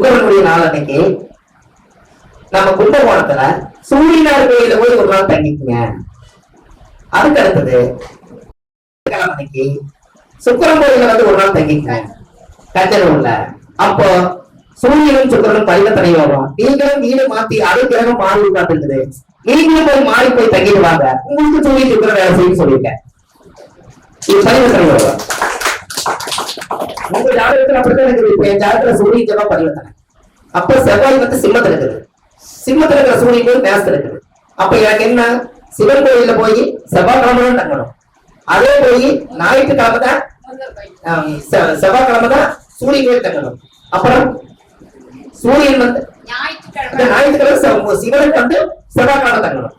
சுக்கரனுடைய நாள் அன்னைக்கு நம்ம கும்பகோணத்துல சூரியனார் கோயில போய் ஒரு நாள் தங்கிக்குங்க. அதுக்கு அடுத்தது அன்னைக்கு சுக்கரன் கோயில வந்து ஒரு நாள் தங்கிக்குங்க. கஞ்சனூர்ல அப்போ சூரியனும் சுக்கரனும் பரிவர்த்தனை யோகம். நீங்களும் வீடு மாத்தி அது கிரகம் மாறி உட்கார்ந்துருக்குது நீங்களும் போய் மாறி போய் தங்கிட்டு வாங்க உங்களுக்கு சூரிய சுக்கரன் வேலை செய்யும் சொல்லியிருக்கேன். இது பரிவர்த்தனை யோகம். உங்க ஜாதகத்துல அப்படித்தான் இருக்குது இப்ப என் ஜாதகத்துல சூரியன் செவ்வாய் பரிவர்த்தனை அப்ப செவ்வாய் வந்து சிம்மத்துல இருக்குது. சிம்மத்துல இருக்கிற சூரியன் கோயில் மேசத்துல இருக்குது. அப்ப எனக்கு என்ன? சிவன் கோயில்ல போய் செவ்வாய்க்கிழமை தான் தங்கணும். அதே போய் ஞாயிற்றுக்கிழமை தான் செ- செவ்வாய்க்கிழமை தான் சூரியன் கோயில் தங்கணும். அப்புறம் சூரியன் வந்து ஞாயிற்றுக்கிழமை ஞாயிற்றுக்கிழமை சிவனுக்கு வந்து செவ்வாய்க்கிழமை தங்கணும்.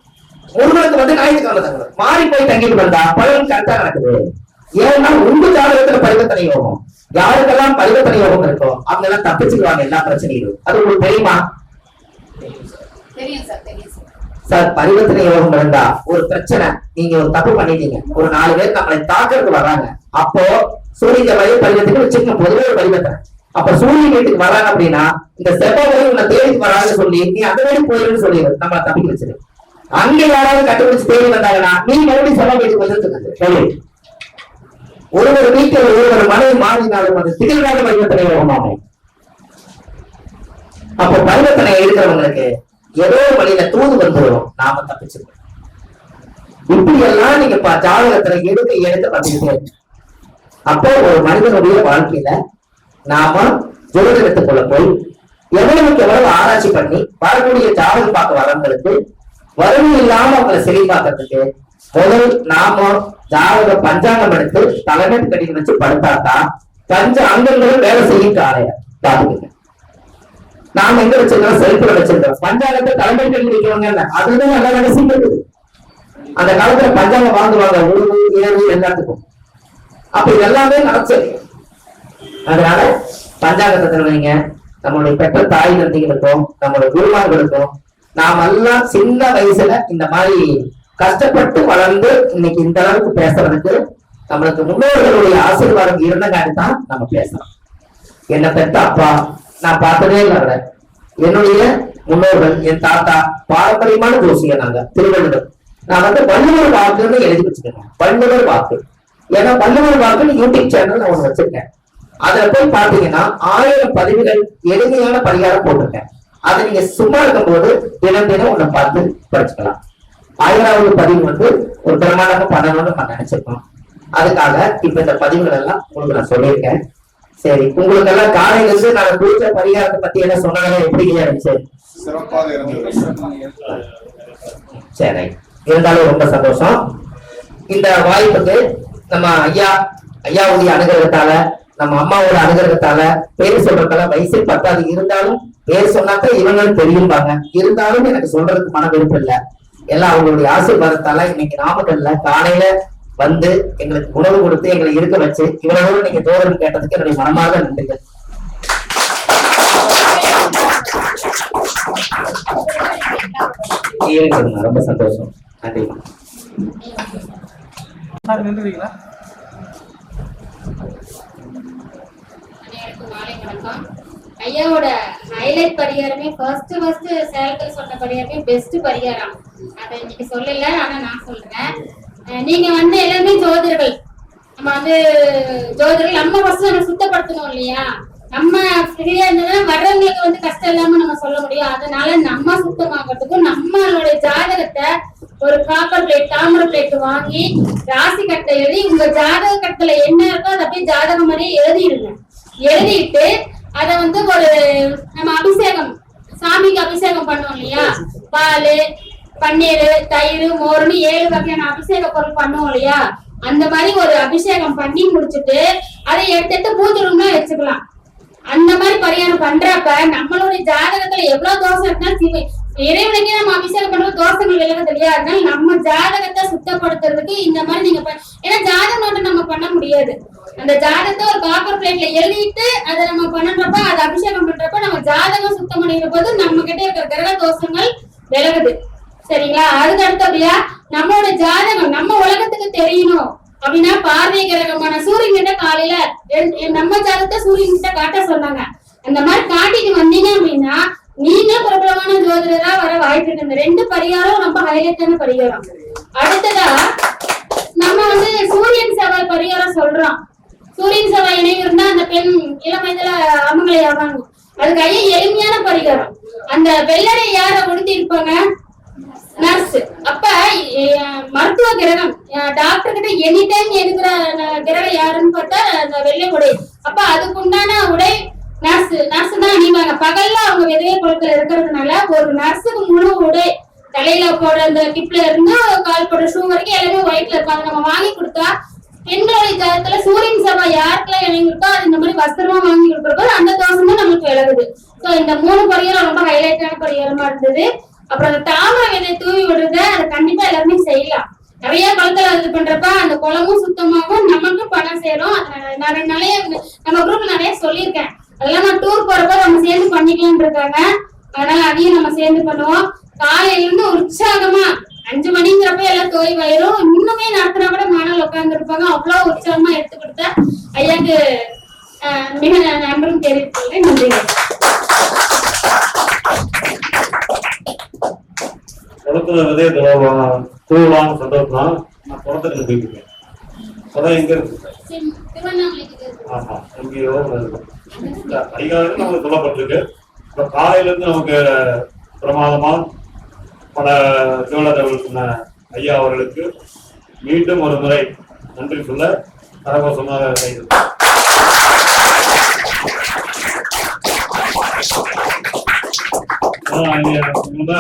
முருகனுக்கு வந்து ஞாயிற்றுக்கிழமை தங்கணும். மாறி போய் தங்கிட்டு வந்தா பலன் கரெக்டா நடக்குது. ஏன்னா உங்க ஜாதகத்துல பரிவர்த்தனை யோகம் யாருக்கெல்லாம் பரிவர்த்தனை யோகம் இருக்கோ அவங்க எல்லாம் தப்பிச்சுக்குவாங்க எல்லா பிரச்சனைகளும் அது உங்களுக்கு தெரியுமா? தெரியும் சார் தெரியும் சார் சார் பரிவர்த்தனை யோகம் இருந்தா ஒரு பிரச்சனை. நீங்க ஒரு தப்பு பண்ணிட்டீங்க. ஒரு நாலு பேர் நம்மளை தாக்குறதுக்கு வர்றாங்க அப்போ சூரிய வய பரிவர்த்தனை வச்சுக்கணும் பொதுவே ஒரு பரிவர்த்தனை. அப்ப சூரியன் வீட்டுக்கு வராங்க அப்படின்னா இந்த செவ்வாய் உன்னை தேடிக்கு வராங்கன்னு சொல்லி நீ அந்த வழி போயிருன்னு சொல்லி நம்மளை தப்பிக்க வச்சிரு. அங்க யாராவது கண்டுபிடிச்சு தேடி வந்தாங்கன்னா நீ மறுபடியும் செவ்வாய் வீட்டுக்கு வந்துருக்குது கேள்வி ஒரு ஒரு வீட்டில் ஒரு ஒரு மனைவி மாறினாலும் அது திகழ்கால பரிவர்த்தனை யோகமாகும் அப்போ பரிவர்த்தனை இருக்கிறவங்களுக்கு ஏதோ வழியில தூது வந்து வரும் நாம தப்பிச்சிருக்கோம். இப்படி எல்லாம் நீங்க ஜாதகத்துல எடுக்க எடுக்க பண்ணிக்கிட்டே அப்போ ஒரு மனிதனுடைய வாழ்க்கையில நாம ஜோதிடத்துக்குள்ள போய் எவ்வளவுக்கு எவ்வளவு ஆராய்ச்சி பண்ணி வரக்கூடிய ஜாதகம் பார்க்க வரவங்களுக்கு வறுமை இல்லாம அவங்களை செழிப்பாக்கிறதுக்கு முதல் நாம ஜாதக பஞ்சாங்கம் எடுத்து தலைமை கடிதம் வச்சு படுத்தாதான் பஞ்ச அங்கங்களும் வேலை செய்யும் காலைய பாத்துக்கங்க. நாம எங்க வச்சிருக்கோம் செல்ஃப்ல வச்சிருக்கோம் பஞ்சாங்கத்தை தலைமை கல்வி வைக்கிறவங்க அதுதான் நல்லா வேலை இருக்குது அந்த காலத்துல பஞ்சாங்கம் வாங்குவாங்க உணவு ஏவு எல்லாத்துக்கும். அப்ப இது எல்லாமே நடச்சது அதனால பஞ்சாங்கத்தை தருவீங்க நம்மளுடைய பெற்ற தாய் தந்தைகளுக்கும் நம்மளுடைய குருமார்களுக்கும் நாம் எல்லாம் சின்ன வயசுல இந்த மாதிரி கஷ்டப்பட்டு வளர்ந்து இன்னைக்கு இந்த அளவுக்கு பேசுறதுக்கு நம்மளுக்கு முன்னோர்களுடைய ஆசீர்வாதம் இருந்தங்காட்டி தான் நம்ம பேசுறோம். என்ன பெத்த அப்பா? நான் பார்த்ததே இல்லை அவரை. என்னுடைய முன்னோர்கள் என் தாத்தா பாரம்பரியமான ஜோசியர் நாங்க திருவள்ளுவர். நான் வந்து வள்ளுவர் வாக்குன்னு எழுதி வச்சுக்கிறேன் வள்ளுவர் வாக்கு. ஏன்னா வள்ளுவர் வாக்குன்னு யூடியூப் சேனல் நான் ஒண்ணு வச்சிருக்கேன். அதுல போய் பாத்தீங்கன்னா ஆயிரம் பதிவுகள் எளிமையான பரிகாரம் போட்டிருக்கேன். அதை நீங்க சும்மா இருக்கும்போது தினம் தினம் ஒண்ணு பார்த்து படிச்சுக்கலாம். ஆயிராவது பதிவு வந்து ஒரு பிரமாண்டமா பண்ணணும்னு நான் நினைச்சிருக்கோம். அதுக்காக இப்ப இந்த பதிவுகள் எல்லாம் உங்களுக்கு நான் சொல்லியிருக்கேன். சரி உங்களுக்கு எல்லாம் காலையில இருந்து நான் குறிச்ச பரிகாரத்தை பத்தி என்ன சொன்னாங்க எப்படி இருந்துச்சு? சரி இருந்தாலும் ரொம்ப சந்தோஷம். இந்த வாய்ப்புக்கு நம்ம ஐயா ஐயாவுடைய அனுகிரகத்தால நம்ம அம்மாவோட அனுகிரகத்தால பேர் சொல்றதால வயசு பத்தாது. இருந்தாலும் பேர் சொன்னாக்க இவங்களும் தெரியும்பாங்க. இருந்தாலும் எனக்கு சொல்றதுக்கு மன விருப்பம் இல்ல. எல்லாம் அவங்களுடைய ஆசீர்வாதத்தால இன்னைக்கு நாமக்கல்ல காலையில வந்து எங்களுக்கு உணவு கொடுத்து எங்களை இருக்க வச்சு இவ்வளவு நீங்க தோழன் கேட்டதுக்கு என்னுடைய மனமாக நன்றிகள். இருக்குதுங்க ரொம்ப சந்தோஷம். நன்றிமா சார் நின்றுவீங்களா? ஐயாவோட ஹைலைட் பரிகாரமே ஃபர்ஸ்ட் ஃபர்ஸ்ட் சேலத்தில் சொன்ன பரிகாரமே பெஸ்ட் பரிகாரம் அதை இன்னைக்கு சொல்லல ஆனா நான் சொல்றேன். நீங்க வந்து எல்லாமே ஜோதிடர்கள். நம்ம வந்து ஜோதிடர்கள் நம்ம ஃபர்ஸ்ட் நம்ம சுத்தப்படுத்தணும் இல்லையா? நம்ம ஃப்ரீயா இருந்ததுன்னா வர்றவங்களுக்கு வந்து கஷ்டம் இல்லாம நம்ம சொல்ல முடியும். அதனால நம்ம சுத்தமாகறதுக்கும் நம்மளுடைய ஜாதகத்தை ஒரு காப்பர் பிளேட் தாமரை பிளேட் வாங்கி ராசி கட்டை எழுதி உங்க ஜாதக கட்டத்துல என்ன இருக்கோ அதை அப்படியே ஜாதகம் மாதிரியே எழுதிடுங்க. எழுதிட்டு அத வந்து ஒரு நம்ம அபிஷேகம் சாமிக்கு அபிஷேகம் பண்ணுவோம் இல்லையா? பால் பன்னீர் தயிர் மோர்னு ஏழு வகையான அபிஷேக பொருள் பண்ணுவோம் இல்லையா? அந்த மாதிரி ஒரு அபிஷேகம் பண்ணி முடிச்சிட்டு அதை எடுத்து எடுத்து பூஜை ரூம்ல வச்சுக்கலாம். அந்த மாதிரி பரிகாரம் பண்றப்ப நம்மளுடைய ஜாதகத்துல எவ்வளவு தோஷம் இருந்தா சிவ- இறைவனுக்கே நம்ம அபிஷேகம் பண்றது தோஷங்கள் விலகுது இல்லையா நம்ம ஜாதகத்தை சுத்தப்படுத்துறதுக்கு இந்த மாதிரி நீங்க பண்- ஏன்னா ஜாதகம் மட்டும் நம்ம பண்ண முடியாது. அந்த ஜாதகத்தை ஒரு காப்பர் பிளேட்ல எழுதிட்டு அதை நம்ம பண்றப்ப அதை அபிஷேகம் பண்றப்ப நம்ம ஜாதகம் சுத்தம் பண்ணிக்கிற போது நம்ம கிட்ட இருக்கிற கிரக தோஷங்கள் விலகுது. சரிங்களா? அதுக்கு அடுத்தபடியா நம்மளோட ஜாதகம் நம்ம உலகத்துக்கு தெரியணும். அப்படின்னா பார்வை கிரகமான சூரியன் கிட்ட காலையில என்- நம்ம ஜாதகத்தை சூரியன் கிட்ட காட்ட சொன்னாங்க. அந்த மாதிரி காட்டிட்டு வந்தீங்க அப்படின்னா இந்த ரெண்டு பரிகாரம் ரொம்ப ஹைலைட்டான பரிகாரம். அடுத்ததா நம்ம வந்து சூரியன் செவ்வாய் பரிகாரம் சொல்றோம். சூரியன் செவ்வாய் இணைவு இருந்தா அந்த பெண் இளம் வயதுல அமங்கலை ஆவாங்க. அது கைய எளிமையான பரிகாரம். அந்த வெள்ளடை யார உடுத்தி இருப்பாங்க? நர்ஸ். அப்ப மருத்துவ கிரகம். டாக்டர் கிட்ட எனி டைம் எடுக்கிற கிரகம் யாருன்னு பார்த்தா அந்த வெள்ளை உடை. அப்ப அதுக்குண்டான உடை நர்ஸ் நர்ஸ் தான் அணிவாங்க. பகல்ல அவங்க விதைய குளத்துல இருக்கிறதுனால ஒரு நர்ஸுக்கு முழு உடை தலையில போட அந்த கிப்ல இருந்து கால் போட ஷூ வரைக்கும் எல்லாமே ஒயிட்ல இருப்பாங்க நம்ம வாங்கி கொடுத்தா பெண்களுடைய ஜாதகத்துல சூரியன் செவ்வாய் யாருக்கெல்லாம் இணைங்கிருக்கோ அது இந்த மாதிரி வஸ்திரமா வாங்கி கொடுக்குறப்போ அந்த தோஷமும் நம்மளுக்கு விலகுது. ஸோ இந்த மூணு பொரியலும் ரொம்ப ஹைலைட்டான பொரியலமா இருந்தது. அப்புறம் அந்த தாமரை விதை தூவி விடுறத அதை கண்டிப்பா எல்லாருமே செய்யலாம். நிறைய குளத்துல இது பண்றப்ப அந்த குளமும் சுத்தமாகவும் நமக்கும் பணம் சேரும். அது நான் நம்ம குரூப் நிறைய சொல்லியிருக்கேன். அதெல்லாம் நான் டூர் போறப்ப நம்ம சேர்ந்து பண்ணிக்கலாம்னு இருக்காங்க. அதனால அதையும் நம்ம சேர்ந்து பண்ணுவோம். காலையில இருந்து உற்சாகமா அஞ்சு மணிங்கிறப்ப எல்லாம் தோய்வாயிரும். இன்னுமே நடத்தினா கூட மாணவர்கள் உட்கார்ந்து இருப்பாங்க அவ்வளவு உற்சாகமா எடுத்து கொடுத்தா ஐயாக்கு மிக நன்றும் தெரிவித்துள்ளேன் நன்றிகள் குளத்துல விதைய சந்தோஷம் நான் குளத்துக்கு போயிருக்கேன் குளம் எங்க இருக்கு? எங்கேயோ இருக்கு. இந்த நமக்கு சொல்லப்பட்டிருக்கு. இப்போ காலையிலேருந்து நமக்கு பிரமாதமா பல ஜோழர்கள் சொன்ன ஐயா அவர்களுக்கு மீண்டும் ஒரு முறை நன்றி சொல்ல கரகோசமாக செய்து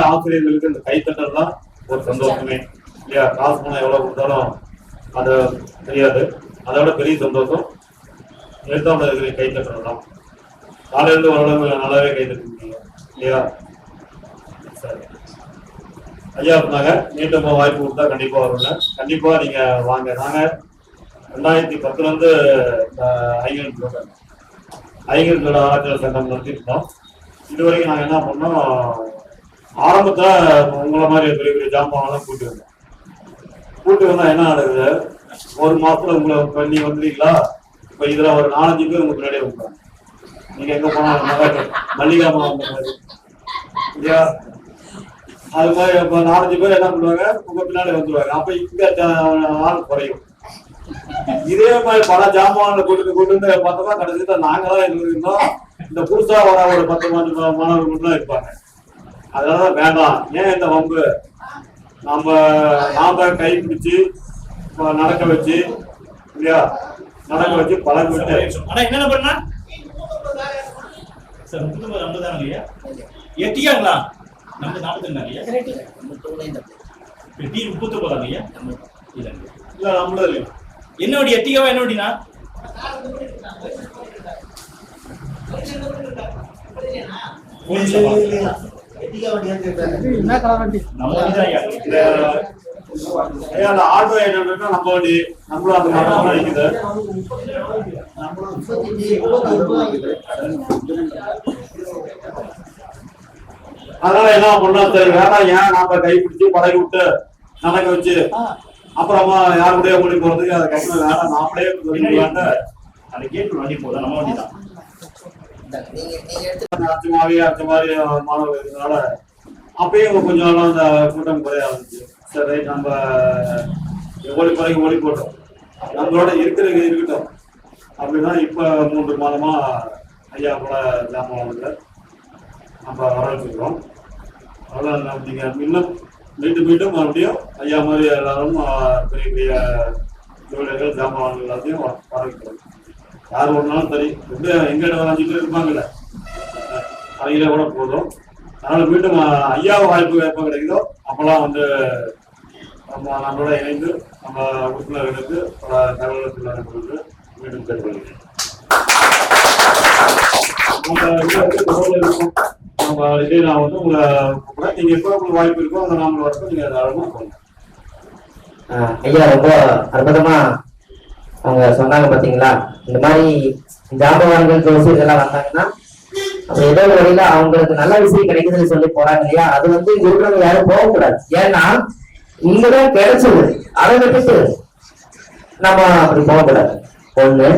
ஆசிரியர்களுக்கு இந்த கைத்தட்டல் தான் ஒரு சந்தோஷமே. இல்லையா? காசு பணம் எவ்வளவு கொடுத்தாலும் அது தெரியாது. அதோட பெரிய சந்தோஷம் எழுத்தாளர்களை இருக்கிற கைத்தட்டல் தான் காலையில இருந்து ஓரளவு நல்லாவே கைத்தட்டுங்க இல்லையா? சரி. ஐயா இருந்தாங்க. மீண்டும் வாய்ப்பு கொடுத்தா கண்டிப்பா வருங்க. கண்டிப்பா நீங்க வாங்க. நாங்க ரெண்டாயிரத்தி பத்துல இருந்து ஐங்கர் ஐங்கர் ஆராய்ச்சி சங்கம் நடத்திருந்தோம் இது வரைக்கும் நாங்க என்ன பண்ணோம்? ஆரம்பத்துல உங்களை மாதிரி பெரிய பெரிய ஜாமான்லாம் கூட்டி வந்தோம். கூட்டி வந்தா என்ன நடக்குது? ஒரு மாசத்துல உங்களை பண்ணி நீ வந்துட்டீங்களா? இப்போ இதில் ஒரு நாலஞ்சு பேர் உங்க பின்னாடியே வந்துட்டாங்க நீங்க எங்க போனாலும் மல்லிகா மாதிரி இல்லையா? அது மாதிரி இப்போ நாலஞ்சு பேர் என்ன பண்ணுவாங்க? உங்க பின்னாடி வந்துடுவாங்க அப்போ இங்கே ஜா- ஆள் குறையும். இதே மாதிரி பல ஜாமான்ல கூட்டு கூட்டு வந்து பார்த்தோம்னா கடைசியில நாங்களாம் தான் இருந்தோம் இந்த புதுசா வர ஒரு பத்து மாணவ மாணவர்கள் மட்டும் தான் இருப்பாங்க. அதனால வேண்டாம். ஏன் இந்த வம்பு? நம்ம நாம கை பிடிச்சு நடக்க வச்சு இல்லையா? நடக்க வச்சு பழக விட்டு ஆனா என்னென்ன பண்ணா? சார் முப்பத்தொன்பது ஐம்பது எட்டியாங்களா? நம்ம நாற்பத்தி ஐயா டீ முப்பத்தொன்பதாங்க ஐயா இல்லைங்க இல்ல. நம்மளும் இல்லையா? என்ன வட்டி எட்டியாவா என்ன வட்டினா நம்ம வண்டி தான் ஆட்டோ என்னன்னா நம்ம வண்டி நம்மளும் அந்த மாதிரி நினைக்குது அதனால என்ன பண்ணா சரி வேணாம் ஏன் நாம கை பிடிச்சு பழகி விட்டு நடக்க வச்சு அப்புறமா யார் கூடயே ஓடி போறதுக்கு அதை கஷ்டம் வேணாம் நாமளே சொல்லிக்கலான்ட்டு அந்த கேட்டு வண்டி போதா நம்ம வண்டி தான். அச்சு மாதிரி அச்சு மாதிரி மாணவர்கள் அப்பயும் கொஞ்சம் நாளா அந்த கூட்டம் குறைய ஆரம்பிச்சு சரி நம்ம ஓடி பழகி ஓடி போட்டோம். நம்மளோட இருக்கிறது இருக்கட்டும். அப்படிதான் இப்ப மூன்று மாதமா ஐயா கூட ஜாமான்கள் நம்ம வரவேற்கிறோம் அதெல்லாம் நம்ம நீங்க இன்னும் மீண்டும் மீண்டும் மறுபடியும் ஐயா மாதிரி எல்லாரும் பெரிய பெரிய தொழில்கள் ஜாமான்கள் எல்லாத்தையும் வரவேற்கிறோம். யார் ஒன்றாலும் சரி எப்படி எங்க இடம் அஞ்சு பேர் இருப்பாங்கல்ல. அவையில கூட போதும். அதனால மீண்டும் ஐயா வாய்ப்பு எப்போ கிடைக்குதோ அப்பெல்லாம் வந்து நம்ம நம்மளோட இணைந்து நம்ம உறுப்பினர்களுக்கு பல தகவல்கள் சொல்லுறது மீண்டும் தெரிவிக்கிறேன் நம்ம இதே நான் வந்து உங்களை கூப்பிடுறேன். நீங்க எப்போ உங்களுக்கு வாய்ப்பு இருக்கோ அந்த நாம வரப்போ நீங்க தாராளமா போகலாம் ஆஹ் ஐயா ரொம்ப அற்புதமா அவங்க சொன்னாங்க பாத்தீங்களா? இந்த மாதிரி ஜாம்பவான்கள் ஜோசி இதெல்லாம் வந்தாங்கன்னா அப்ப ஏதோ ஒரு வழியில அவங்களுக்கு நல்ல விஷயம் கிடைக்குதுன்னு சொல்லி போறாங்க இல்லையா? அது வந்து இங்க இருக்கிறவங்க யாரும் போகக்கூடாது. ஏன்னா இங்கதான் கிடைச்சது அதை விட்டுட்டு நம்ம அப்படி போகக்கூடாது ஒண்ணு.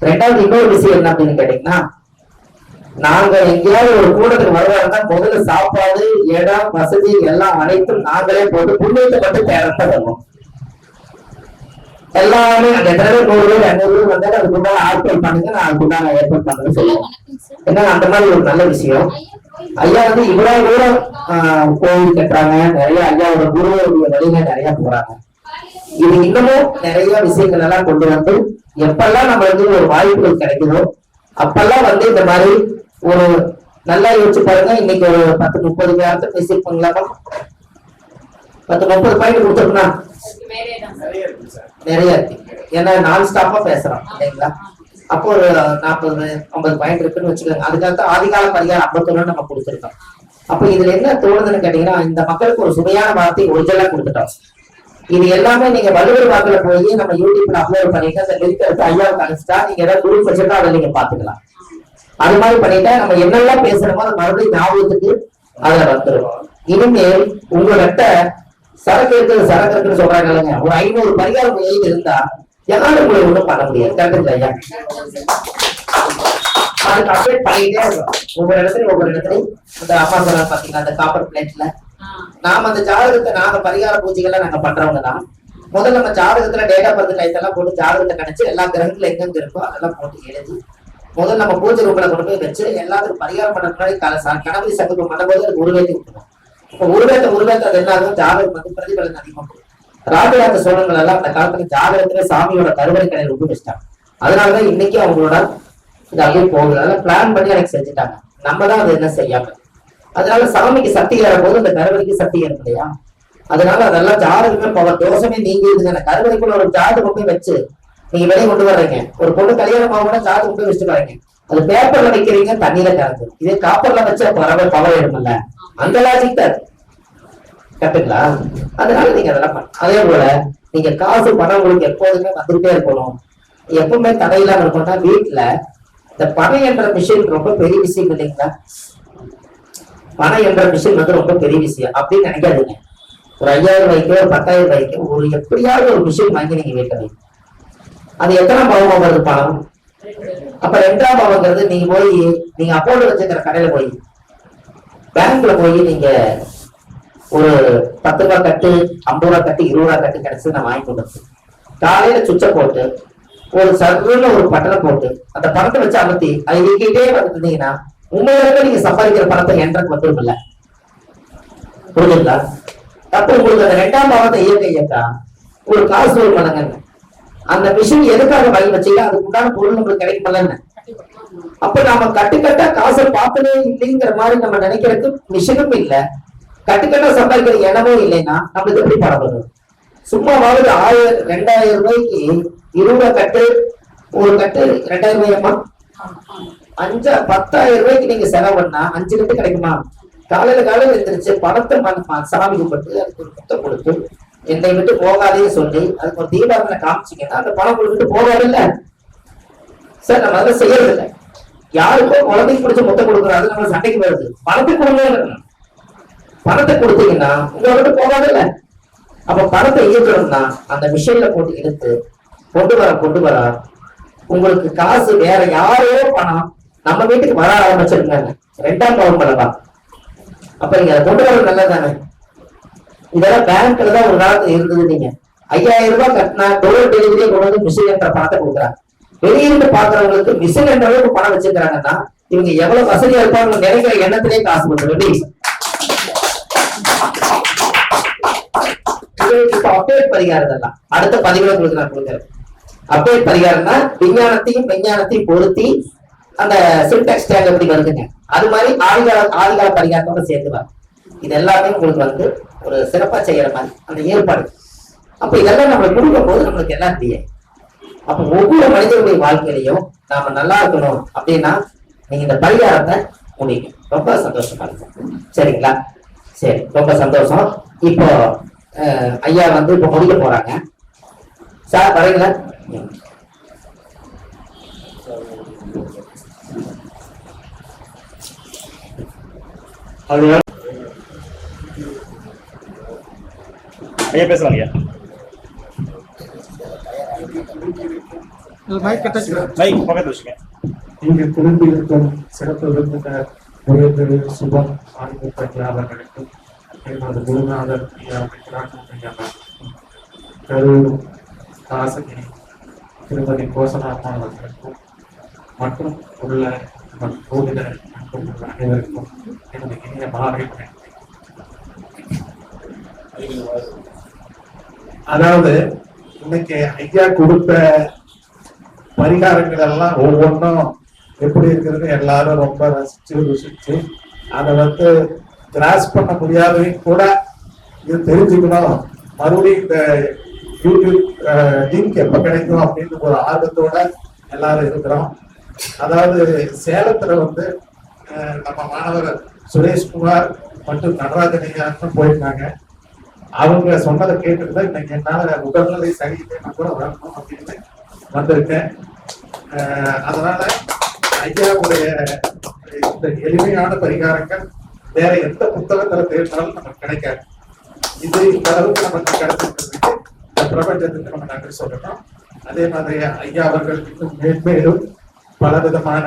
ரெண்டாவது இன்னொரு விஷயம் என்ன அப்படின்னு கேட்டீங்கன்னா நாங்க எங்கேயாவது ஒரு கூட்டத்துக்கு வருவாருன்னா முதல்ல சாப்பாடு இடம் வசதி எல்லாம் அனைத்தும் நாங்களே போட்டு புண்ணியத்தை மட்டும் தேரத்தை தருவோம். எல்லாமே அந்த எத்தனை நூறு பேர் இரநூறு பேர் வந்தாலும் அதுக்குண்டான ஆட்கள் பண்ணுங்க நான் அதுக்குண்டான ஏற்பாடு பண்ணுறேன்னு சொல்லுவோம் ஏன்னா அந்த மாதிரி ஒரு நல்ல விஷயம் ஐயா வந்து இவ்வளவு தூரம் ஆஹ், கோவில் கட்டுறாங்க நிறைய ஐயாவோட குருவோட வழியில நிறைய போறாங்க இது இன்னமும் நிறைய விஷயங்கள் எல்லாம் கொண்டு வந்து எப்பெல்லாம் நம்மளுக்கு ஒரு வாய்ப்புகள் கிடைக்குதோ அப்பெல்லாம் வந்து இந்த மாதிரி ஒரு நல்லா யோசிச்சு பாருங்க இன்னைக்கு ஒரு பத்து முப்பது பேருக்கு விசிட் பண்ணலாமா பத்து முப்பது பாயிண்ட் கொடுத்துருக்கா நிறைய இருக்கு சார். நிறைய இருக்கு. ஏன்னா நான் ஸ்டாப்பா பேசுறோம் இல்லைங்களா? அப்போ ஒரு நாற்பது ஐம்பது பாயிண்ட் இருக்குன்னு வச்சுக்கோங்க. அதுக்காக ஆதிகால பரிகாரம் ஐம்பத்தொன்னு நம்ம கொடுத்துருக்கோம். அப்ப இதுல என்ன தோணுதுன்னு கேட்டீங்கன்னா இந்த மக்களுக்கு ஒரு சுவையான வார்த்தை ஒரிஜினலா கொடுத்துட்டோம். இது எல்லாமே நீங்க வள்ளுவர் வாக்குல போய் நம்ம யூடியூப்ல அப்லோட் பண்ணிட்டு அந்த லிங்க் எடுத்து ஐயாவுக்கு அனுப்பிச்சிட்டா நீங்க ஏதாவது குரூப் வச்சுட்டா அதை நீங்க பாத்துக்கலாம் அது மாதிரி பண்ணிட்டா நம்ம என்னெல்லாம் பேசுறோமோ அது மறுபடியும் ஞாபகத்துக்கு அதுல வந்துடும் இனிமேல் உங்கள்கிட்ட சரக்கு இருக்குது சரக்கு இருக்குன்னு சொல்றாங்க இல்லைங்க ஒரு ஐநூறு பரிகாரம் எழுதி இருந்தா யாரும் உங்களை ஒண்ணும் பண்ண முடியாது. கரெக்டுங்களா ஐயா. அதுக்கு அப்டேட் பண்ணிட்டே இருக்கோம். ஒவ்வொரு இடத்துலயும் ஒவ்வொரு இடத்துலயும் அந்த அம்மா பாத்தீங்களா அந்த காப்பர் பிளேட்ல நாம அந்த ஜாதகத்தை நாங்க பரிகார பூஜைகளை நாங்க பண்றவங்க தான். முதல்ல நம்ம ஜாதகத்துல டேட்டா பர்த் டைத் எல்லாம் போட்டு ஜாதகத்தை கணிச்சு எல்லா கிரகத்துல எங்கெங்க இருக்கோ அதெல்லாம் போட்டு எழுதி முதல்ல நம்ம பூஜை ரூம்ல கொண்டு போய் வச்சு எல்லாத்துக்கும் பரிகாரம் பண்ண முன்னாடி கணபதி சங்கல்பம் பண்ணும்போது அது உருவேத்தி விட்டுரும் இப்போ உருவேத்த உருவேத்த அது என்ன ஆகும் ஜாதகம் வந்து பிரதிபலன் அதிகமா. ராஜராஜ சோழங்கள் எல்லாம் அந்த காலத்துல ஜாதகத்துல சாமியோட கருவறை கடையில் உபயோகிச்சிட்டாங்க அதனாலதான் இன்னைக்கு அவங்களோட இது அப்படியே போகுது. அதெல்லாம் பிளான் பண்ணி எனக்கு செஞ்சுட்டாங்க. நம்ம தான் அதை என்ன செய்யாம. அதனால சாமிக்கு சக்தி ஏறும்போது அந்த கருவறைக்கு சக்தி ஏறும் இல்லையா? அதனால அதெல்லாம் ஜாதகமே போக தோஷமே நீங்க அந்த கருவறைக்குள்ள ஒரு ஜாதகம் போய் வச்சு நீங்க வெளியே கொண்டு வர்றீங்க. ஒரு பொண்ணு கல்யாணம் ஆகும்னா ஜாதகம் போய் வச்சுட்டு வரீங்க அது பேப்பர்ல வைக்கிறீங்க தண்ணியில கலந்து இதே காப்பர்ல வச்சு பறவை பவர் எடுமல்ல அந்த லாஜிக் தான் கரெக்டுங்களா? அதனால நீங்க அதெல்லாம் பண்ண அதே போல நீங்க காசு பணம் உங்களுக்கு எப்போதுமே வந்துட்டே இருக்கணும். எப்பவுமே தடையில்லாம இருக்கணும்னா வீட்டுல இந்த பணம் என்ற மிஷின் ரொம்ப பெரிய விஷயம் இல்லைங்களா? பணம் என்ற மிஷின் வந்து ரொம்ப பெரிய விஷயம். அப்படின்னு நினைக்காதீங்க. ஒரு ஐயாயிரம் ரூபாய்க்கு ஒரு பத்தாயிரம் ரூபாய்க்கு ஒரு எப்படியாவது ஒரு மிஷின் வாங்கி நீங்க வீட்டில் வைங்க. அது எத்தனை பாவமா வருது பணம்? அப்ப ரெண்டாம் பாவங்கிறது நீங்க போய் நீங்க அப்போல வச்சிருக்கிற கடையில போய் பேங்க்ல போய் நீங்க ஒரு பத்து ரூபாய் கட்டு ஐம்பது ரூபாய் கட்டு இருபது ரூபாய் கட்டு கிடைச்சு நான் வாங்கி கொடுத்து காலையில சுவிட்ச போட்டு ஒரு சர்வர்ல ஒரு பட்டனை போட்டு அந்த பணத்தை வச்சு அமர்த்தி அதை வீக்கிட்டே வந்துட்டீங்கன்னா உங்களுக்கு நீங்க சம்பாதிக்கிற பணத்தை என்றக்கு இல்ல புரியுதுங்களா அப்போ உங்களுக்கு அந்த ரெண்டாம் பாவத்தை இயக்க இயக்கா ஒரு காசு ஒரு மடங்குங்க அந்த மிஷின் எதுக்காக வாங்கி வச்சீங்க? அதுக்கு உண்டான பொருள் நம்மளுக்கு கிடைக்குமில்லன்னு அப்ப நாம கட்டுக்கட்டா காசை பார்த்தனே இல்லைங்கிற மாதிரி நம்ம நினைக்கிறதுக்கு மிஷினும் இல்ல. கட்டுக்கட்டா சம்பாதிக்கிற இடமும் இல்லைன்னா நம்மளுக்கு எப்படி பணம் வரும்? சும்மாவாவது ஆயிரம் ரெண்டாயிரம் ரூபாய்க்கு இருபது கட்டு ஒரு கட்டு ரெண்டாயிரம் ரூபாயம்மா அஞ்சா பத்தாயிரம் ரூபாய்க்கு நீங்க செலவு பண்ணா அஞ்சு கட்டு கிடைக்குமா? காலையில காலையில எழுந்திரிச்சு பணத்தை சாமி கும்பிட்டு அதுக்கு ஒரு முத்தம் கொடுத்து என்னை விட்டு போகாதே சொல்லி அதுக்கு ஒரு தீபாவளி காமிச்சீங்கன்னா அந்த பணம் கொடுத்துட்டு போகாதுல்ல. சார் நம்ம அதெல்லாம் செய்யறது இல்லை யாருக்கோ குழந்தைக்கு பிடிச்ச முத்தம் கொடுக்குறோம் அது நம்ம சண்டைக்கு வருது பணத்தை கொடுங்க. பணத்தை கொடுத்தீங்கன்னா உங்களை விட்டு போகாதுல்ல. அப்ப பணத்தை இயக்கணும்னா அந்த மிஷின்ல போட்டு எடுத்து கொண்டு வர கொண்டு வர உங்களுக்கு காசு வேற யாரோ பணம் நம்ம வீட்டுக்கு வர ஆரம்பிச்சிருக்காங்க. ரெண்டாம் பவன் பண்ணலாம் அப்ப நீங்க அதை கொண்டு வர நல்லதானே இதெல்லாம் பேங்க்ல தான் ஒரு காலத்துல இருந்தது நீங்க. ஐயாயிரம் ரூபாய் கட்டினா டோர் டெலிவரியே கொண்டு வந்து மிஷின் என்ற பணத்தை கொடுக்குறாங்க. வெளியிருந்து பாக்குறவங்களுக்கு மிஷின் என்ற அளவுக்கு பணம் வச்சிருக்கிறாங்கன்னா இவங்க எவ்வளவு வசதியா இருப்பாங்க நினைக்கிற எண்ணத்திலே காசு கொடுக்குறது இப்ப அப்டேட் பரிகாரம் இதெல்லாம். அடுத்த பதிவுல உங்களுக்கு நான் கொடுக்குறேன். அப்டேட் பரிகாரம்னா விஞ்ஞானத்தையும் விஞ்ஞானத்தையும் பொருத்தி அந்த சின்டாக்ஸ் டேக் எப்படி வருதுங்க? அது மாதிரி ஆதிகால ஆதிகால பரிகாரத்தோட சேர்த்துவாங்க இது எல்லாமே உங்களுக்கு வந்து ஒரு சிறப்பா செய்யற மாதிரி அந்த ஏற்பாடு. அப்ப இதெல்லாம் நம்மளுக்கு கொடுக்கும் போது நம்மளுக்கு எல்லாம் தெரியும். அப்ப ஒவ்வொரு மனிதனுடைய வாழ்க்கையிலையும் நாம நல்லா இருக்கணும் அப்படின்னா நீங்க இந்த பரிகாரத்தை முடிங்க. ரொம்ப சந்தோஷமா இருக்கும். சரிங்களா? சரி ரொம்ப சந்தோஷம். இப்போ ஐயா வந்து இப்போ முடிக்க போறாங்க. சார் வரீங்களா? அது ஐயா பேசலாம் ஐயா. மைக் பக்கத்துல வச்சுங்க இங்க திரும்பி இருக்கணும் சிறப்பு விருந்தினர் உயர்திரு சுபம் ஆதிபத்தியா அவர்களுக்கும் குருநாதர் ஐயா அவர்களுக்கும் கரூர் காசகி திருமதி கோசலாமா அவர்களுக்கும் மற்றும் உள்ள நம் கோவில மற்றும் உள்ள அனைவருக்கும் எனது இனிய மாலை. அதாவது இன்னைக்கு ஐயா கொடுத்த பரிகாரங்கள் எல்லாம் ஒவ்வொன்றும் எப்படி இருக்கிறது எல்லாரும் ரொம்ப ரசிச்சு ருசிச்சு அதை வந்து கிராஸ் பண்ண முடியாதவங்க கூட இது தெரிஞ்சுக்கணும். மறுபடியும் இந்த யூடியூப் லிங்க் எப்ப கிடைக்கும் அப்படின்னு ஒரு ஆர்வத்தோட எல்லாரும் இருக்கிறோம். அதாவது சேலத்துல வந்து நம்ம மாணவர் சுரேஷ்குமார் மற்றும் நடராஜன் ஐயான்னு போயிருக்காங்க. அவங்க சொன்னதை கேட்டுட்டு தான் இன்னைக்கு என்னால உடல்நிலை சரியில்லைன்னா கூட வரணும் அப்படின்னு வந்திருக்கேன். அதனால ஐயாவுடைய இந்த எளிமையான பரிகாரங்கள் வேற எந்த புத்தகத்துல தேடினாலும் நமக்கு கிடைக்காது. இது இந்த அளவுக்கு நமக்கு கிடைச்சிருக்கிறதுக்கு இந்த பிரபஞ்சத்துக்கு நம்ம நன்றி சொல்லணும். அதே மாதிரி ஐயா அவர்கள் இன்னும் மேன்மேலும் பல விதமான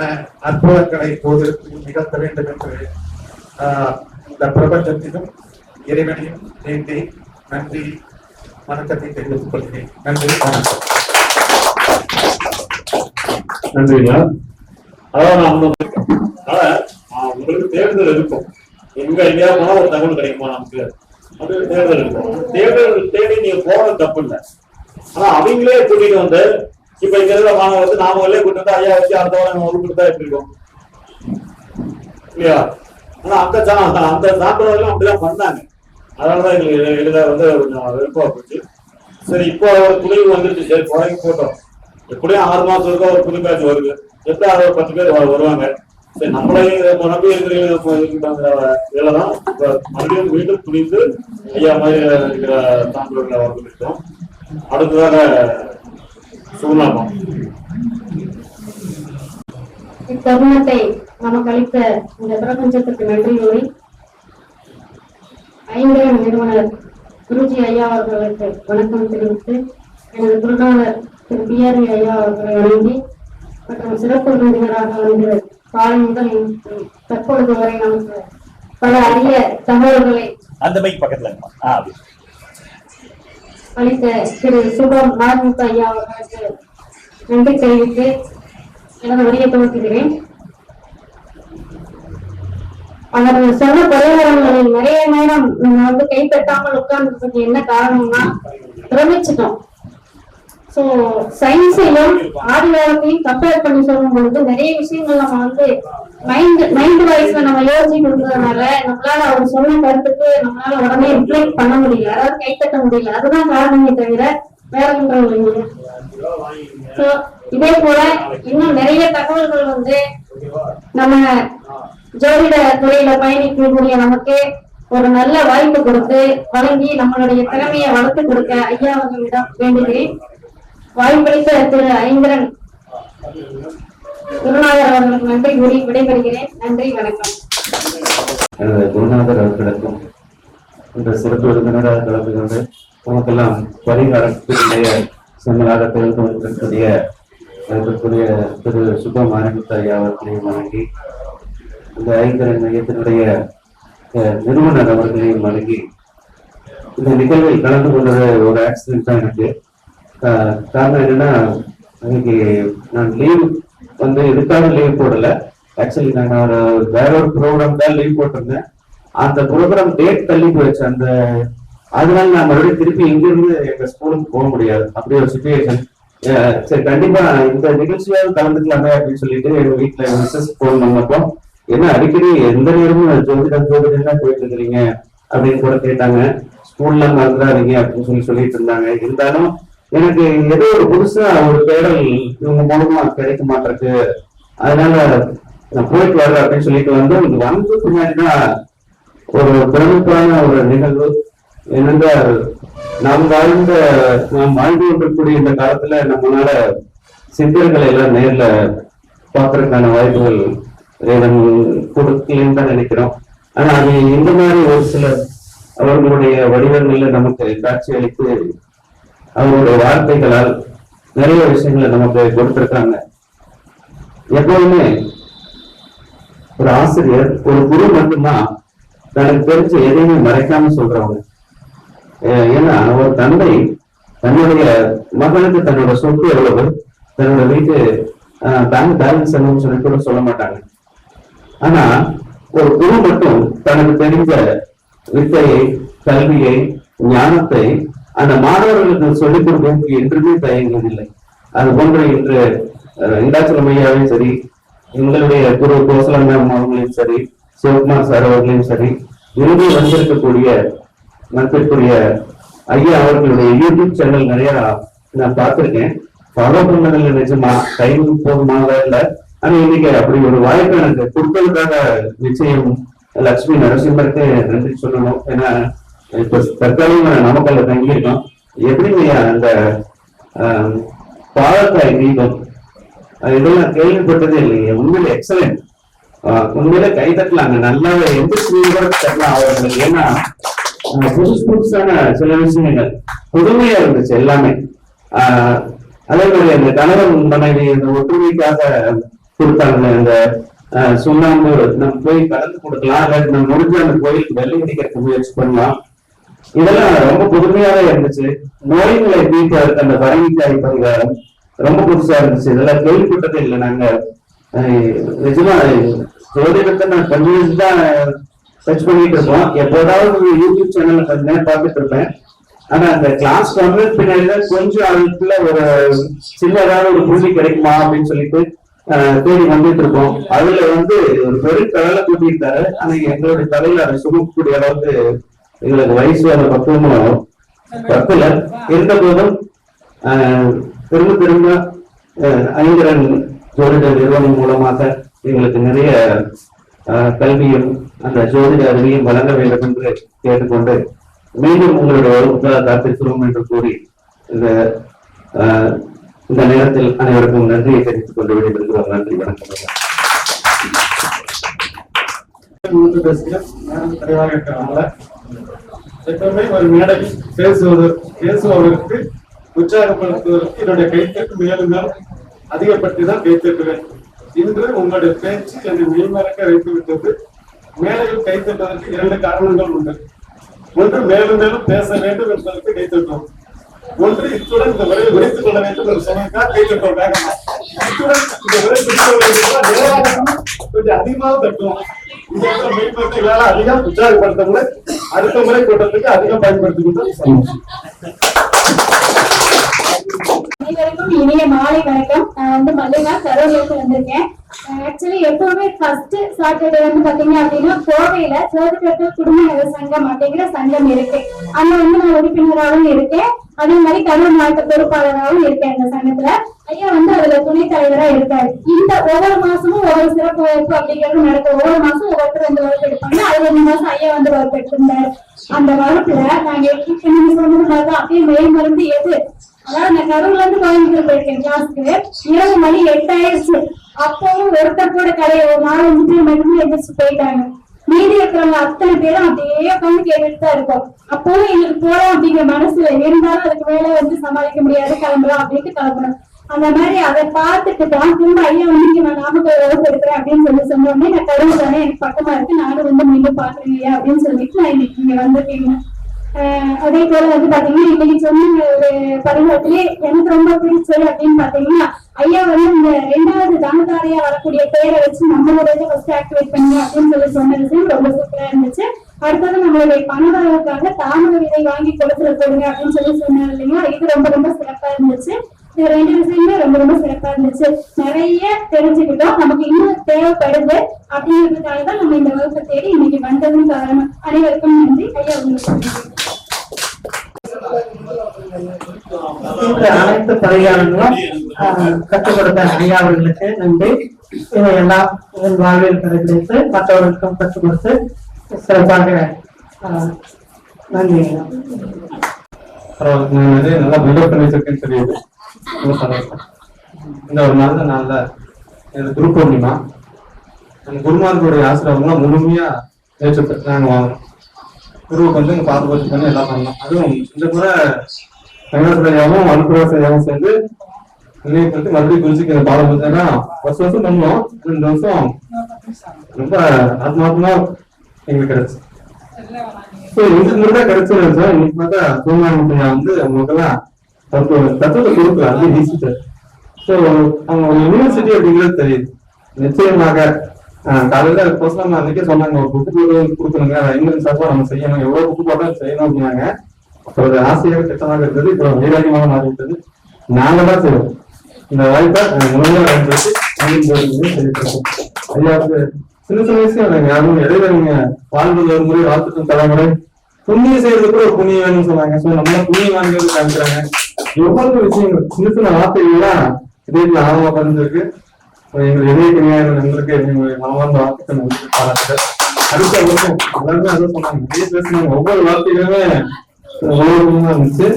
அற்புதங்களை போது நிகழ்த்த வேண்டும் என்று இந்த பிரபஞ்சத்திலும் இறைவனையும் வேண்டி நன்றி. வணக்கத்தை தெரிவித்துக் கொள்கிறேன். நன்றி வணக்கம். நன்றிங்க. அதான் நான் உங்களுக்கு தேர்தல் இருக்கும் எங்க எங்கேயா போனா ஒரு தகவல் கிடைக்குமா நமக்கு? அது தேர்தல் இருக்கும் தேர்தல் தேடி நீங்க போறது தப்பு இல்லை ஆனா அவங்களே கூட்டிட்டு வந்து இப்ப இங்க இருக்கிற மாணவர் வந்து நாமளே கூட்டு வந்து ஐயா வச்சு அடுத்த வாரம் நம்ம கொடுத்தா எப்படி இருக்கும்? இல்லையா? ஆனா அந்த அந்த சாப்பிடுறதுலாம் அப்படிதான் பண்ணாங்க. அதனாலதான் எங்களுக்கு எளிதாக வந்து கொஞ்சம் விருப்பம் போச்சு. சரி இப்போ ஒரு துணிவு வந்துருச்சு. சரி குறைக்கு போட்டோம். எப்படியும் ஆறு மாசம் ஒரு புது பேட்ச் வருது. எப்படி அது ஒரு பத்து பேர் வருவாங்க. சரி நம்மளையும் நம்பி இருக்கிற தான் இப்ப மறுபடியும் மீண்டும் துணிந்து ஐயா மாதிரி இருக்கிற சான்றோர்களை வரவேற்கிறோம். அடுத்ததாக சுகுணாபம் இத்தருணத்தை நமக்கு அளித்த இந்த பிரபஞ்சத்துக்கு நன்றி கூறி ஐம்பதாம் நிறுவனர் குருஜி ஐயா அவர்களுக்கு வணக்கம் தெரிவித்து எனது குருநாதர் திரு பிஆர்வி ஐயா அவர்களை வணங்கி மற்றும் சிறப்பு விருந்தினராக வந்து காலை முதல் தற்பொழுது வரை நமக்கு பல அரிய தகவல்களை அந்த மைக் பக்கத்துல. அளித்த திரு சுபம் நார்முத்து ஐயா அவர்களுக்கு நன்றி தெரிவித்து எனது வரியை துவக்குகிறேன் அவர் சொன்ன பொருளாதாரங்களில் நிறைய நேரம் நம்ம வந்து கைப்பற்றாமல் உட்கார்ந்து உட்கார்ந்துருக்கு என்ன காரணம்னா பிரமிச்சிட்டோம். சோ சயின்ஸையும் ஆதிவாரத்தையும் கம்பேர் பண்ணி சொல்லும் பொழுது நிறைய விஷயங்கள் நம்ம வந்து மைண்ட் மைண்ட் வைஸ்ல நம்ம யோசிச்சுட்டு இருந்ததுனால நம்மளால அவர் சொன்ன கருத்துக்கு நம்மளால உடனே ரிஃப்ளெக்ட் பண்ண முடியல. அதாவது கைப்பற்ற முடியல. அதுதான் காரணமே தவிர வேற ஒன்றும் இல்லைங்க. சோ இதே போல இன்னும் நிறைய தகவல்கள் வந்து நம்ம ஜோதிட துறையில பயணிக்கக்கூடிய நமக்கு ஒரு நல்ல வாய்ப்பு கொடுத்து வழங்கி நம்மளுடைய திறமையை வளர்த்து கொடுக்க ஐயா அவர்களிடம் வேண்டுகிறேன். வாய்ப்பளித்த திரு ஐந்திரன் குருநாதர் அவர்களுக்கு நன்றி கூறி விடைபெறுகிறேன். நன்றி வணக்கம். குருநாதர் அவர்களுக்கும் இந்த சிறப்பு விருந்தினராக கலந்து கொண்டு உனக்கெல்லாம் பரிகாரத்தினுடைய செம்மலாக தெரிந்து கொண்டிருக்கக்கூடிய அதற்குரிய திரு சுபமாரிமுத்து ஐயா அவர்களையும் வணங்கி இந்த ஐந்தரன் மையத்தினுடைய நிறுவனர் அவர்களையும் வணங்கி இந்த நிகழ்வில் கலந்து கொண்டது ஒரு ஆக்சிடென்ட் தான் எனக்கு காரணம் என்னன்னா அன்னைக்கு நான் லீவ் வந்து இதுக்காக லீவ் போடல. ஆக்சுவலி நான் ஒரு வேற ஒரு ப்ரோக்ராம் தான் லீவ் போட்டிருந்தேன். அந்த ப்ரோக்ராம் டேட் தள்ளி போயிடுச்சு. அந்த அதனால நான் மறுபடியும் திருப்பி இங்கிருந்து எங்க ஸ்கூலுக்கு போக முடியாது. அப்படி ஒரு சுச்சுவேஷன் சரி கண்டிப்பா இந்த நிகழ்ச்சியாவது கலந்துக்கலாமே அப்படின்னு சொல்லிட்டு எங்க வீட்டுல மிஸ்ஸஸ் போன் பண்ணப்போ என்ன அடிக்கடி எந்த நேரமும் ஜோதிடம் ஜோதிடம் தான் போயிட்டு இருக்கிறீங்க அப்படின்னு கூட கேட்டாங்க. ஸ்கூல்ல மறந்துடாதீங்க அப்படின்னு சொல்லி சொல்லிட்டு இருந்தாங்க. இருந்தாலும் எனக்கு ஏதோ ஒரு புதுசா ஒரு தேடல் இவங்க மூலமா கிடைக்க மாட்டிருக்கு. அதனால நான் போயிட்டு வர்றேன் அப்படின்னு சொல்லிட்டு வந்து இங்க வந்து பின்னாடிதான் ஒரு பிரமிப்பான ஒரு நிகழ்வு. என்னென்றால் நாம் வாழ்ந்த நாம் வாழ்ந்து கொண்டிருக்கக்கூடிய இந்த காலத்துல நம்மளால சித்தர்களை எல்லாம் நேர்ல பார்க்கறதுக்கான வாய்ப்புகள் இறைவன் கொடுக்கலன்னு தான் நினைக்கிறோம். ஆனா அது இந்த மாதிரி ஒரு சில அவர்களுடைய வடிவங்கள்ல நமக்கு காட்சி அளித்து அவருடைய வார்த்தைகளால் நிறைய விஷயங்களை நமக்கு கொடுத்திருக்காங்க எப்பவுமே ஒரு ஆசிரியர் ஒரு குரு மட்டும்தான் தனக்கு தெரிஞ்ச எதையுமே மறைக்காம சொல்றவங்க. ஏன்னா ஒரு தந்தை தன்னுடைய மகனுக்கு தன்னோட சொத்து எவ்வளவு? தன்னோட வீட்டு பேங்க் பேலன்ஸ் என்னன்னு சொல்லி கூட சொல்ல மாட்டாங்க. ஆனா ஒரு குரு மட்டும் தனக்கு தெரிஞ்ச வித்தையை கல்வியை ஞானத்தை அந்த மாணவர்களுக்கு சொல்லிக் கொடுப்பதற்கு என்றுமே தயங்குவதில்லை அது போன்ற இன்று அஹ், இண்டாச்சலம் ஐயாவையும் சரி எங்களுடைய குரு கோசலம் மேம் அவர்களையும் சரி சிவகுமார் சார் அவர்களையும் சரி விரும்பி வந்திருக்கக்கூடிய மதிப்பிற்குரிய ஐயா அவர்களுடைய யூடியூப் சேனல் நிறைய நான் பார்த்திருக்கேன். ஃபாலோ பண்ணதில்லை நிஜமா டைம் போதுமாக இல்லை? ஆனா இன்னைக்கு அப்படி ஒரு வாய்ப்பு எனக்கு கொடுத்ததுக்காக நிச்சயம் லட்சுமி நரசிம்மருக்கு நன்றி சொல்லணும். ஏன்னா இப்ப தற்காலிகமா நமக்கல்ல தங்கியிருக்கோம் எப்படிங்க அந்த பாலக்காய் தீபம் இதெல்லாம் கேள்விப்பட்டதே இல்லைங்க. உண்மையில எக்ஸலண்ட் உண்மையில கை தட்டலாங்க. நல்லா எந்த கூட தட்டலாம். அவர்களுக்கு ஏன்னா புதுசு புதுசான சில விஷயங்கள். புதுமையா இருந்துச்சு எல்லாமே. ஆஹ், அதே மாதிரி அந்த கணவன் மனைவி இந்த ஒற்றுமைக்காக கொடுத்தாங்க அந்த ஆஹ், சுண்ணாம்பு. நம்ம போய் கலந்து கொடுக்கலாம். நம்ம முடிஞ்ச அந்த கோயிலுக்கு வெள்ளை அடிக்கிறதுக்கு முயற்சி பண்ணலாம். இதெல்லாம் ரொம்ப புதுமையாவே இருந்துச்சு. நோய்களை தீர்ப்பதற்கு அந்த பரங்கிக்காய் பரிகாரம் ரொம்ப புதுசா இருந்துச்சு. இதெல்லாம் கேள்விப்பட்டதே இல்லை நாங்க. நிஜமா ஜோதிடத்தை நான் கொஞ்சம் தான் சர்ச் பண்ணிட்டு இருக்கோம். எப்போதாவது யூடியூப் சேனல்ல கொஞ்ச நேரம் பார்த்துட்டு இருப்பேன். ஆனா அந்த கிளாஸ் வந்து பின்னாடி கொஞ்சம் அதுக்குள்ள ஒரு சின்னதாக ஒரு புள்ளி கிடைக்குமா அப்படின்னு சொல்லிட்டு தேடி வந்துட்டு இருக்கோம் அதுல வந்து ஒரு பெரும் கடலை கூட்டியிருக்காரு. ஆனா எங்களுடைய தலையில அதை சுமக்கக்கூடிய அளவுக்கு எங்களுக்கு வயசு அந்த பக்குவமும் பக்கல இருந்த போதும் திரும்ப திரும்ப ஆஹ், ஐங்கரன் ஜோதிட நிறுவனம் மூலமாக எங்களுக்கு நிறைய கல்வியும் அந்த ஜோதிட அறிவையும் வழங்க வேண்டும் என்று கேட்டுக்கொண்டு மீண்டும் உங்களுடைய வகுப்புக்காக காத்திருக்கிறோம் என்று கூறி இந்த இந்த நேரத்தில் அனைவருக்கும் நன்றியை தெரிவித்துக் கொண்டு விடைபெறுகிறோம். நன்றி வணக்கம். குறைவாக இருக்கிறதுனால எப்பவுமே ஒரு மேடையில் பேசுவது பேசுபவருக்கு உற்சாகப்படுத்துவதற்கு என்னுடைய கைத்தட்டு மேலும் மேலும் அதிகப்படுத்தி தான் கைத்தட்டுவேன் இன்று உங்களுடைய பேச்சு என்னை மெய்மறக்க வைத்து விட்டது மேடையில் கைத்தட்டுவதற்கு இரண்டு காரணங்கள் உண்டு. ஒன்று மேலும் மேலும் பேச வேண்டும் என்பதற்கு கைத்தட்டுவோம். ஒன்று இத்துடன் இந்த உரையை விரைத்துக் கொள்ள வேண்டும் என்று சொன்னதுக்காக கைத்தட்டுவோம் வேகமா இத்துடன் இந்த உரை முடித்துக் கொள்ள வேண்டும் கொஞ்சம் அதிகமாக தட்டுவோம். இந்த அதிகம் உற்சாகப்படுத்த அடுத்த முறை கூட்டத்துக்கு அதிகம் இனிய மாலை வணக்கம். நான் வந்து மல்லிகா கரூர்லேருந்து வந்திருக்கேன். ஆக்சுவலி எப்பவுமே ஃபர்ஸ்ட் சாட்டர்டே வந்து பாத்தீங்க அப்படின்னா கோவையில சோதிக்கட்டு குடும்ப நல சங்கம் அப்படிங்கிற சங்கம் இருக்கு. அங்க வந்து நான் உறுப்பினராகவும் இருக்கேன். அதே மாதிரி கரூர் மாவட்ட பொறுப்பாளராகவும் இருக்கேன் இந்த சங்கத்துல. ஐயா வந்து அதுல துணைத் தலைவரா இருக்காரு. இந்த ஒவ்வொரு மாசமும் ஒவ்வொரு சிறப்பு வகுப்பு அப்படிங்கிறது நடக்கும். ஒவ்வொரு மாசம் ஒவ்வொருத்தர் வந்து வகுப்பு எடுப்பாங்க. அதுல இந்த மாசம் ஐயா வந்து வகுப்பு எடுத்திருந்தாரு. அந்த வகுப்புல நாங்க எப்படி நீங்க சொன்னது அப்படியே மெய் மருந்து எது? அதாவது நான் கரூர்ல இருந்து கோயம்புத்தூர் போயிருக்கேன் கிளாஸ்க்கு இரவு மணி எட்டாயிருச்சு அப்பவும் ஒருத்தர் கூட கடையை ஒரு நாலஞ்சு பேர் மட்டுமே எந்திரிச்சு போயிட்டாங்க. மீதி இருக்கிறவங்க அத்தனை பேரும் அப்படியே உட்காந்து கேட்டுட்டு தான் இருக்கும். அப்பவும் எங்களுக்கு போறோம் அப்படிங்கிற மனசுல இருந்தாலும் அதுக்கு மேல வந்து சமாளிக்க முடியாது கிளம்பலாம் அப்படின்ட்டு கிளம்பணும். அந்த மாதிரி அதை பார்த்துட்டு தான் திரும்ப ஐயா வந்து இங்க நான் நாமக்கல் வகுப்பு எடுக்கிறேன் அப்படின்னு சொல்லி சொன்னோடனே நான் கரூர் தானே எனக்கு பக்கமா இருக்கு நானும் வந்து மீண்டும் பாக்குறேன் ஐயா அப்படின்னு சொல்லிட்டு நான் இன்னைக்கு இங்க வந்திருக்கீங்க. ஆஹ் அதே போல வந்து பாத்தீங்கன்னா இன்னைக்கு சொன்ன ஒரு பருவத்திலே எனக்கு ரொம்ப பிடிச்சது அப்படின்னு பாத்தீங்கன்னா ஐயா வந்து இந்த ரெண்டாவது தாமதாரையா வரக்கூடிய பேரை வச்சு நம்மளோட இதை ஃபர்ஸ்ட் ஆக்டிவேட் பண்ணி அப்படின்னு சொல்லி சொன்னது ரொம்ப சூப்பரா இருந்துச்சு. அடுத்தது நம்மளுடைய பணதாரருக்காக தாமத விதை வாங்கி கொடுத்துல போடுங்க அப்படின்னு சொல்லி சொன்னார் இல்லைங்களா இது ரொம்ப ரொம்ப சிறப்பா இருந்துச்சு. இது ரெண்டு விஷயமே ரொம்ப ரொம்ப சிறப்பா இருந்துச்சு. நிறைய தெரிஞ்சுக்கிட்டோம். நமக்கு இன்னும் தேவைப்படுது அப்படிங்கிறதுக்காக தான் நம்ம இந்த வகுப்பை தேடி இன்னைக்கு வந்ததும் காரணம். அனைவருக்கும் நன்றி. ஐயா உங்களுக்கு இந்த அனைத்து பரிகாரங்களும் ஆஹ், கற்றுக் கொடுத்த ஐயா அவர்களுக்கு நன்றி இதையெல்லாம் என் வாழ்வில் கடைபிடித்து மற்றவர்களுக்கும் கற்றுக் கொடுத்து சிறப்பாக நன்றி. நல்லா பில்டப் பண்ணி வச்சிருக்கேன்னு தெரியுது இந்த ஒரு நல்ல நாள்ல எனக்கு குரு பூர்ணிமா நம்ம குருமார்களுடைய ஆசிரியர்கள்லாம் முழுமையா ஏற்று நாங்கள் வாங்கணும். குருவுக்கு வந்து பார்த்து பார்த்து பண்ணி எல்லாம் பண்ணலாம் அதுவும் இந்த முறை வெங்கடேஸ்வரையாவும் அனுப்புரசையாவும் சேர்ந்து இல்லைன்னு மறுபடியும் குருஜிக்கு இந்த பாடம் பார்த்தீங்கன்னா வருஷம் வருஷம் பண்ணுவோம் ரெண்டு வருஷம் ரொம்ப ஆத்மாத்மா எங்களுக்கு கிடைச்சு. ஸோ இதுக்கு முன்னாடி கிடைச்சது சார். இன்னைக்கு பார்த்தா சோமானி வந்து அவங்களுக்கெல்லாம் தத்துவ தத்துவத்தை கொடுக்கல. அது ஈஸி ஸோ அவங்க யூனிவர்சிட்டி அப்படிங்கிறது தெரியுது. நிச்சயமாக ஆஹ் காலையில கோசம் அன்னைக்கே சொன்னாங்க ஒரு புக்கு கொடுக்கணுங்க இங்கிலீஷ் சார்பா நம்ம செய்யணும். எவ்வளவு புக்கு போட்டாலும் செய்யணும் அப்படின்னாங்க. ஒரு ஆசையாக திட்டமாக இருந்தது இப்போ வைராகியமாக மாறிவிட்டது. நாங்க தான் செய்வோம். இந்த வாய்ப்பை முழுமையாக பயன்படுத்தி அங்கிருந்து செய்திருக்கோம் சின்ன சின்ன விஷயம் இல்லைங்க. இடையில நீங்க வாழ்ந்தது ஒரு முறை வாழ்த்துட்டும் தலைமுறை. புண்ணியம் செய்யறது கூட ஒரு புண்ணியம் வேணும்னு சொன்னாங்க. சோ நம்ம புண்ணியம் வாங்கிறது காமிக்கிறாங்க. எவ்வளவு விஷயங்கள் சின்ன சின்ன வார்த்தைகள்லாம் இதயத்துல ஆர்வமா பதிஞ்சிருக்கு. எங்கள் இதய கனியான நண்பருக்கு எங்களுடைய மனமார்ந்த வாழ்த்துக்கள் நன்றி பாராட்டுகள். அடுத்த வருஷம் எல்லாருமே அதான் சொன்னாங்க. நிறைய ஒவ்வொரு வார்த்தைகளுமே உலகமா இருந்துச்சு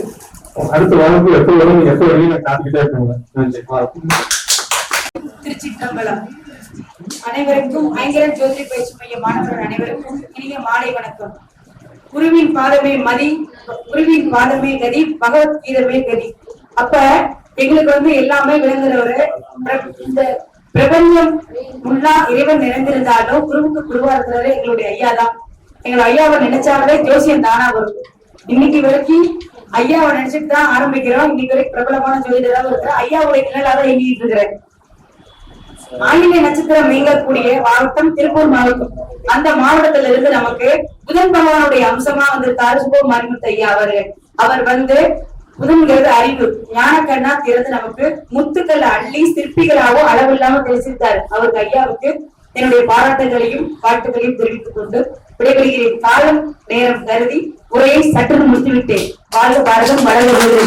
அடுத்த வாரத்துக்கு எப்போ வரும் எப்போ வரையும் நான் காத்துக்கிட்டே இருக்காங்க நன்றி. வாழ்த்து திருச்சிற்றம்பலம். அனைவருக்கும் ஐங்கரன் ஜோதிட பயிற்சி மைய மாணவர்கள் அனைவருக்கும் இனிய மாலை வணக்கம். குருவின் பாதமே மதி குருவின் பாதமே கதி பகவத்கீதமே கதி. அப்ப எங்களுக்கு வந்து எல்லாமே விளங்குறவரு பிர- இந்த பிரபஞ்சம் முன்னா இறைவன் நிறைந்திருந்தாலும் குருவுக்கு குருவா இருக்கிறவரு எங்களுடைய ஐயா தான். எங்களை ஐயாவை நினைச்சாலே ஜோசியம் தானா வரும். இன்னைக்கு வரைக்கும் ஐயாவை நினைச்சிட்டு தான் ஆரம்பிக்கிறோம். இன்னைக்கு வரைக்கும் பிரபலமான ஜோதிடராக இருக்கிற ஐயாவுடைய நிழலாக இயங்கிட்டு இருக்கிறேன் ஆங்கில நட்சத்திரம் இயங்கக்கூடிய மாவட்டம் திருப்பூர் மாவட்டம். அந்த மாவட்டத்துல இருந்து நமக்கு புதன் பகவானுடைய அம்சமா வந்திருக்காரு சுபோ மாரிமுத்து ஐயா அவரு. அவர் வந்து புதன்கிறது அறிவு. ஞானக்கண்ணா திறந்து நமக்கு முத்துக்கள் அள்ளி சிற்பிகளாவோ அளவில்லாம தெரிவித்தார் அவருக்கு ஐயாவுக்கு என்னுடைய பாராட்டுகளையும் வாழ்த்துக்களையும் தெரிவித்துக் கொண்டு விடைபெறுகிறேன் காலம் நேரம் கருதி உரையை சற்று முடித்துவிட்டேன். வாழ்க பாரதம் வளர்கிறது